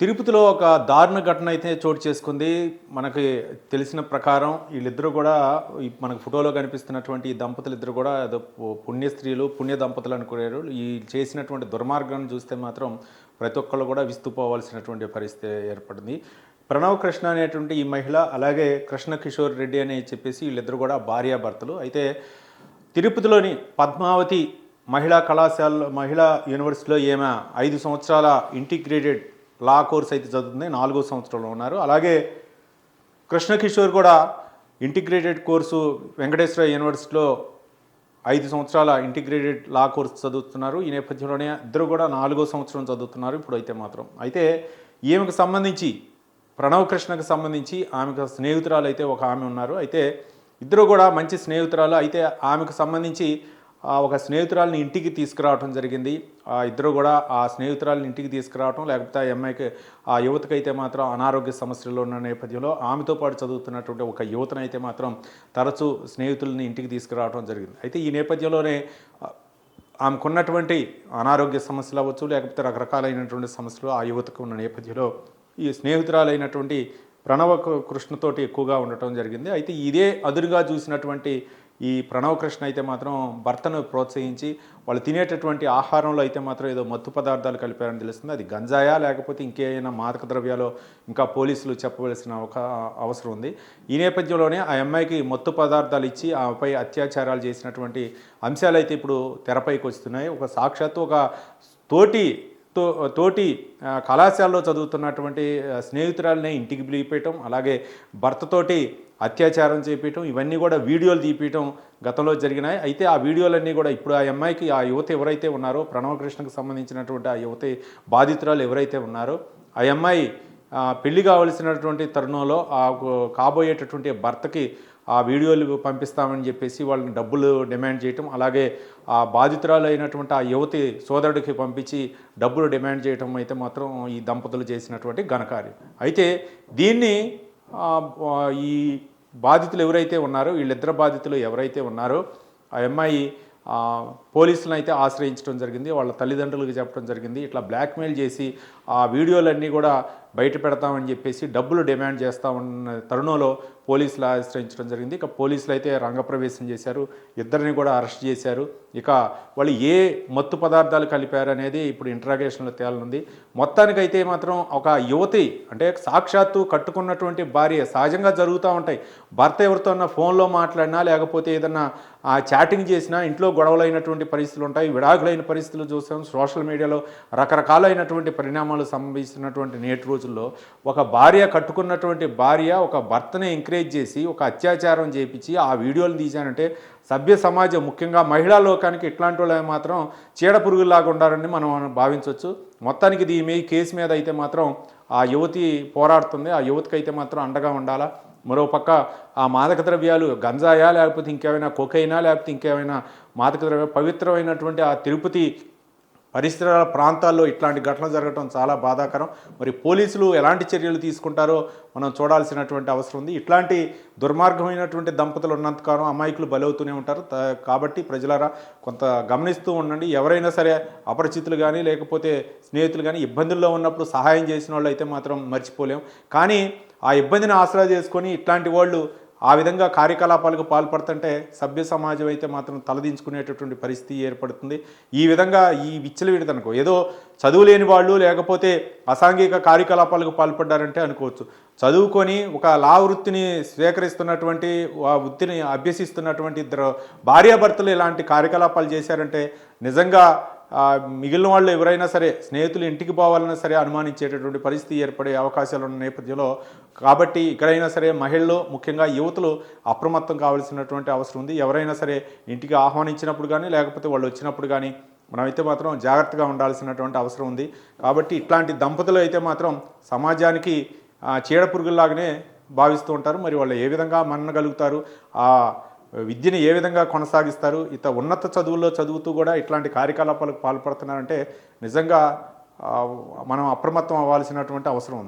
తిరుపతిలో ఒక దారుణ ఘటన అయితే చోటు చేసుకుంది. మనకి తెలిసిన ప్రకారం వీళ్ళిద్దరూ కూడా ఈ మనకు ఫోటోలో కనిపిస్తున్నటువంటి ఈ దంపతులు ఇద్దరు కూడా ఏదో పుణ్య స్త్రీలు పుణ్య దంపతులు అనుకునేరు ఈ చేసినటువంటి దుర్మార్గాన్ని చూస్తే మాత్రం ప్రతి ఒక్కళ్ళు కూడా విస్తుపోవాల్సినటువంటి పరిస్థితి ఏర్పడింది. ప్రణవ్ కృష్ణ అనేటువంటి ఈ మహిళ అలాగే కృష్ణ కిషోర్ రెడ్డి అని చెప్పేసి వీళ్ళిద్దరు కూడా భార్యాభర్తలు. అయితే తిరుపతిలోని పద్మావతి మహిళా కళాశాల మహిళా యూనివర్సిటీలో ఈమె ఐదు సంవత్సరాల ఇంటిగ్రేటెడ్ లా కోర్స్ అయితే చదువుతుంది నాలుగో సంవత్సరంలో ఉన్నారు. అలాగే కృష్ణ కిషోర్ కూడా ఇంటిగ్రేటెడ్ కోర్సు వెంకటేశ్వర యూనివర్సిటీలో ఐదు సంవత్సరాల ఇంటిగ్రేటెడ్ లా కోర్స్ చదువుతున్నారు. ఈ నేపథ్యంలోనే ఇద్దరు కూడా నాలుగో సంవత్సరం చదువుతున్నారు ఇప్పుడు అయితే మాత్రం. అయితే ఈమెకు సంబంధించి ప్రణవ్ కృష్ణకు సంబంధించి ఆమెకు స్నేహితురాలు అయితే ఒక ఆమె ఉన్నారు. అయితే ఇద్దరు కూడా మంచి స్నేహితురాలు. అయితే ఆమెకు సంబంధించి ఒక స్నేహితురాలని ఇంటికి తీసుకురావడం జరిగింది. ఆ ఇద్దరు కూడా ఆ స్నేహితురాలని ఇంటికి తీసుకురావటం లేకపోతే ఆ అమ్మాయికి ఆ యువతకి అయితే మాత్రం అనారోగ్య సమస్యలు ఉన్న నేపథ్యంలో ఆమెతో పాటు చదువుతున్నటువంటి ఒక యువతను అయితే మాత్రం తరచూ స్నేహితుల్ని ఇంటికి తీసుకురావడం జరిగింది. అయితే ఈ నేపథ్యంలోనే ఆమెకున్నటువంటి అనారోగ్య సమస్యలు అవ్వచ్చు లేకపోతే రకరకాలైనటువంటి సమస్యలు ఆ యువతకు ఉన్న నేపథ్యంలో ఈ స్నేహితురాలైనటువంటి ప్రణవ కృష్ణతోటి ఎక్కువగా ఉండటం జరిగింది. అయితే ఇదే అదురుగా చూసినటువంటి ఈ ప్రణవ కృష్ణ అయితే మాత్రం భర్తను ప్రోత్సహించి వాళ్ళు తినేటటువంటి ఆహారంలో అయితే మాత్రం ఏదో మత్తు పదార్థాలు కలిపారని తెలుస్తుంది. అది గంజాయా లేకపోతే ఇంకేమైనా మాదక ద్రవ్యాలు ఇంకా పోలీసులు చెప్పవలసిన ఒక అవసరం ఉంది. ఈ నేపథ్యంలోనే ఆ అమ్మాయికి మత్తు పదార్థాలు ఇచ్చి ఆమెపై అత్యాచారాలు చేసినటువంటి అంశాలు అయితే ఇప్పుడు తెరపైకి వస్తున్నాయి. ఒక సాక్షాత్తు ఒక తోటి తో తోటి కళాశాలలో చదువుతున్నటువంటి స్నేహితురాలనే ఇంటికి పిలిపియటం అలాగే భర్తతోటి అత్యాచారం చేపించడం ఇవన్నీ కూడా వీడియోలు తీపియటం గతంలో జరిగినాయి. అయితే ఆ వీడియోలన్నీ కూడా ఇప్పుడు ఆ అమ్మాయికి ఆ యువత ఎవరైతే ఉన్నారో ప్రణవకృష్ణకు సంబంధించినటువంటి ఆ యువత బాధితురాలు ఎవరైతే ఉన్నారో ఆ అమ్మాయి పెళ్ళి కావలసినటువంటి తరుణంలో ఆ కాబోయేటటువంటి భర్తకి ఆ వీడియోలు పంపిస్తామని చెప్పేసి వాళ్ళని డబ్బులు డిమాండ్ చేయటం అలాగే ఆ బాధితురాలు అయినటువంటి ఆ యువతి సోదరుడికి పంపించి డబ్బులు డిమాండ్ చేయటం అయితే మాత్రం ఈ దంపతులు చేసినటువంటి ఘనకార్యం అయితే దీన్ని ఈ బాధితులు ఎవరైతే ఉన్నారో వీళ్ళిద్దరు బాధితులు ఎవరైతే ఉన్నారో ఆ అమ్మాయి పోలీసులను అయితే ఆశ్రయించడం జరిగింది వాళ్ళ తల్లిదండ్రులకు చెప్పడం జరిగింది ఇట్లా బ్లాక్మెయిల్ చేసి ఆ వీడియోలన్నీ కూడా బయట పెడతామని చెప్పేసి డబ్బులు డిమాండ్ చేస్తా ఉన్న తరుణంలో పోలీసులు ఆశ్రయించడం జరిగింది. ఇక పోలీసులు అయితే రంగప్రవేశం చేశారు. ఇద్దరిని కూడా అరెస్ట్ చేశారు. ఇక వాళ్ళు ఏ మత్తు పదార్థాలు కలిపారు అనేది ఇప్పుడు ఇంట్రాగేషన్లో తేలనుంది. మొత్తానికైతే మాత్రం ఒక యువతి అంటే సాక్షాత్తు కట్టుకున్నటువంటి భార్య సహజంగా జరుగుతూ ఉంటాయి. భర్త ఎవరితో ఫోన్లో మాట్లాడినా లేకపోతే ఏదన్నా ఆ చాటింగ్ చేసినా ఇంట్లో గొడవలైనటువంటి పరిస్థితులు ఉంటాయి. విడాకులైన పరిస్థితులు చూసాం. సోషల్ మీడియాలో రకరకాలైనటువంటి పరిణామాలు సంభవిస్తున్నటువంటి నేటి రోజుల్లో ఒక భార్య కట్టుకున్నటువంటి భార్య ఒక భర్తని ఎంకరేజ్ చేసి ఒక అత్యాచారం చేపించి ఆ వీడియోలు తీశానంటే సభ్య సమాజం ముఖ్యంగా మహిళా లోకానికి ఇట్లాంటి వాళ్ళు మాత్రం చీడ పురుగులాగా ఉండాలని మనం భావించవచ్చు. మొత్తానికి ఇది కేసు మీద అయితే మాత్రం ఆ యువతి పోరాడుతుంది. ఆ యువతికి అయితే మాత్రం అండగా ఉండాలా? మరోపక్క ఆ మాదక ద్రవ్యాలు గంజాయా లేకపోతే ఇంకేమైనా కొకైనా లేకపోతే ఇంకేమైనా మాదక ద్రవ్య పవిత్రమైనటువంటి ఆ తిరుపతి పరిసరాల ప్రాంతాల్లో ఇట్లాంటి ఘటనలు జరగడం చాలా బాధాకరం. మరి పోలీసులు ఎలాంటి చర్యలు తీసుకుంటారో మనం చూడాల్సినటువంటి అవసరం ఉంది. ఇట్లాంటి దుర్మార్గమైనటువంటి దంపతులు ఉన్నంతకాలం అమాయకులు బలవుతూనే ఉంటారు. కాబట్టి ప్రజలారా కొంత గమనిస్తూ ఉండండి. ఎవరైనా సరే అపరిచితులు కానీ లేకపోతే స్నేహితులు కానీ ఇబ్బందుల్లో ఉన్నప్పుడు సహాయం చేసిన వాళ్ళు అయితే మాత్రం మర్చిపోలేం. కానీ ఆ ఇబ్బందిని ఆసరా చేసుకొని ఇట్లాంటి వాళ్ళు ఆ విధంగా కార్యకలాపాలకు పాల్పడుతుంటే సభ్య సమాజం అయితే మాత్రం తలదించుకునేటటువంటి పరిస్థితి ఏర్పడుతుంది. ఈ విధంగా ఈ విచ్చలవిడదనుకో ఏదో చదువు లేని వాళ్ళు లేకపోతే అసాంఘిక కార్యకలాపాలకు పాల్పడ్డారంటే అనుకోవచ్చు. చదువుకొని ఒక లా వృత్తిని స్వీకరిస్తున్నటువంటి ఆ వృత్తిని అభ్యసిస్తున్నటువంటి ఇద్దరు భార్యాభర్తలు ఇలాంటి కార్యకలాపాలు చేశారంటే నిజంగా మిగిలిన వాళ్ళు ఎవరైనా సరే స్నేహితులు ఇంటికి పోవాలన్నా సరే అనుమానించేటటువంటి పరిస్థితి ఏర్పడే అవకాశాలు ఉన్న నేపథ్యంలో కాబట్టి ఇక్కడైనా సరే మహిళలు ముఖ్యంగా యువతలు అప్రమత్తం కావాల్సినటువంటి అవసరం ఉంది. ఎవరైనా సరే ఇంటికి ఆహ్వానించినప్పుడు కానీ లేకపోతే వాళ్ళు వచ్చినప్పుడు కానీ మనమైతే మాత్రం జాగ్రత్తగా ఉండాల్సినటువంటి అవసరం ఉంది. కాబట్టి ఇట్లాంటి దంపతులు అయితే మాత్రం సమాజానికి చీడపురుగుల్లాగానే చీడ పురుగుల్లాగానే భావిస్తూ ఉంటారు. మరి వాళ్ళు ఏ విధంగా మన్నగలుగుతారు ఆ విద్యను ఏ విధంగా కొనసాగిస్తారు? ఇత ఉన్నత చదువుల్లో చదువుతూ కూడా ఇట్లాంటి కార్యకలాపాలకు పాల్పడుతున్నారంటే నిజంగా మనం అప్రమత్తం అవ్వాల్సినటువంటి అవసరం ఉంది.